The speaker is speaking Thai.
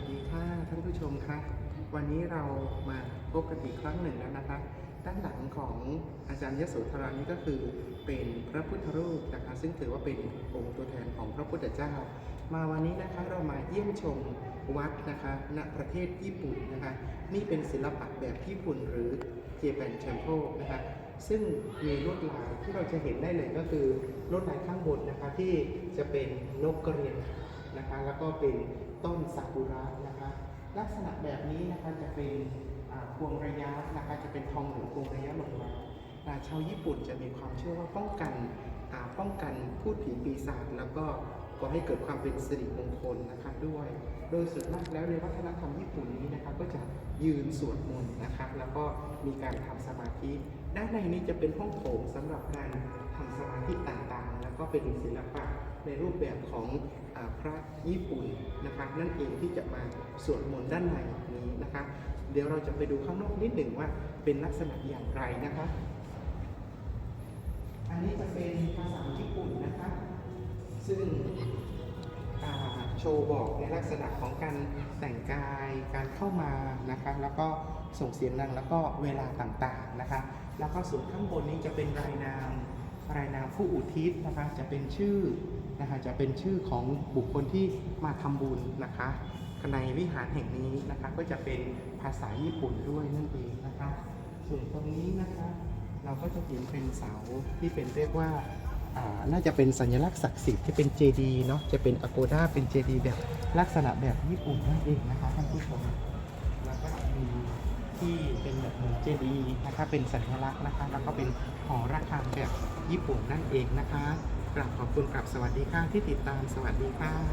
วัสดีค่ะท่านผู้ชมคะวันนี้เรามาพบกันอีกครั้งหนึ่งแล้วนะคะ ด้านหลังของอาจารย์ยโสธรานี่ก็คือเป็นพระพุทธรูปนะคะ ซึ่งถือว่าเป็นองค์ตัวแทนของพระพุทธเจ้า มาวันนี้นะคะเรามาเยี่ยมชมวัดนะคะณประเทศญี่ปุ่นนะคะ นี่เป็นศิลปะแบบญี่ปุ่นหรือเจแปนแชมโ e นะคะซึ่งมีลวดลายที่เราจะเห็นได้เลยก็คือลวดลายข้างบนนะคะที่จะเป็นนกกระเรียน นะคะแล้วก็เป็นต้นซากุระนะคะ ลักษณะแบบนี้นะคะจะเป็นพวงระยะนะคะจะเป็นทองเหลืองพวงระยะลงมาชาวญี่ปุ่นจะมีความเชื่อว่าป้องกันป้องกันพูดผีปีศาจแล้วก็ก่อให้เกิดความเป็นสิริมงคลนะคะด้วย โดยส่วนมากแล้วในวัฒนธรรมญี่ปุ่นนี้นะคะก็จะยืนสวดมนต์นะคะแล้วก็มีการทำสมาธิ ด้านในนี้จะเป็นห้องโถงสำหรับการทำสมาธิต่างๆ แล้วก็เป็นศิลปะ ในรูปแบบของอพระญี่ปุ่นนะคะนั่นเองที่จะมาสวดมนต์ด้านในนี้นะคะ เดี๋ยวเราจะไปดูข้างนอกนิดหนึ่งว่าเป็นลักษณะอย่างไรนะคะ อันนี้จะเป็นภาษาญี่ปุ่นนะคะ ซึ่งโชว์บอกในลักษณะของการแต่งกายการเข้ามานะคะแล้วก็ส่งเสียงดังแล้วก็เวลาต่างๆนะคะ แล้วก็ส่วนข้างบนนี้จะเป็นรายนาม รายนามผู้อุทิศนะคะจะเป็นชื่อนะคะจะเป็นชื่อของบุคคลที่มาทำบุญนะคะในวิหารแห่งนี้นะคะก็จะเป็นภาษาญี่ปุ่นด้วยนั่นเองนะคะ ส่วนตรงนี้นะคะเราก็จะเห็นเป็นเสาที่เป็นเรียกว่าน่าจะเป็นสัญลักษณ์ศักดิ์สิทธิ์ที่เป็นเจดีเนาะจะเป็นอโกดาเป็นเจดีแบบลักษณะแบบญี่ปุ่นนั่นเองนะคะท่านผู้ชม เจดีย์นะคะเป็นสัญลักษณ์นะคะ แล้วก็เป็นหอระฆังแบบญี่ปุ่นนั่นเองนะคะกราบขอบคุณกับสวัสดีค่ะที่ติดตามสวัสดีค่ะ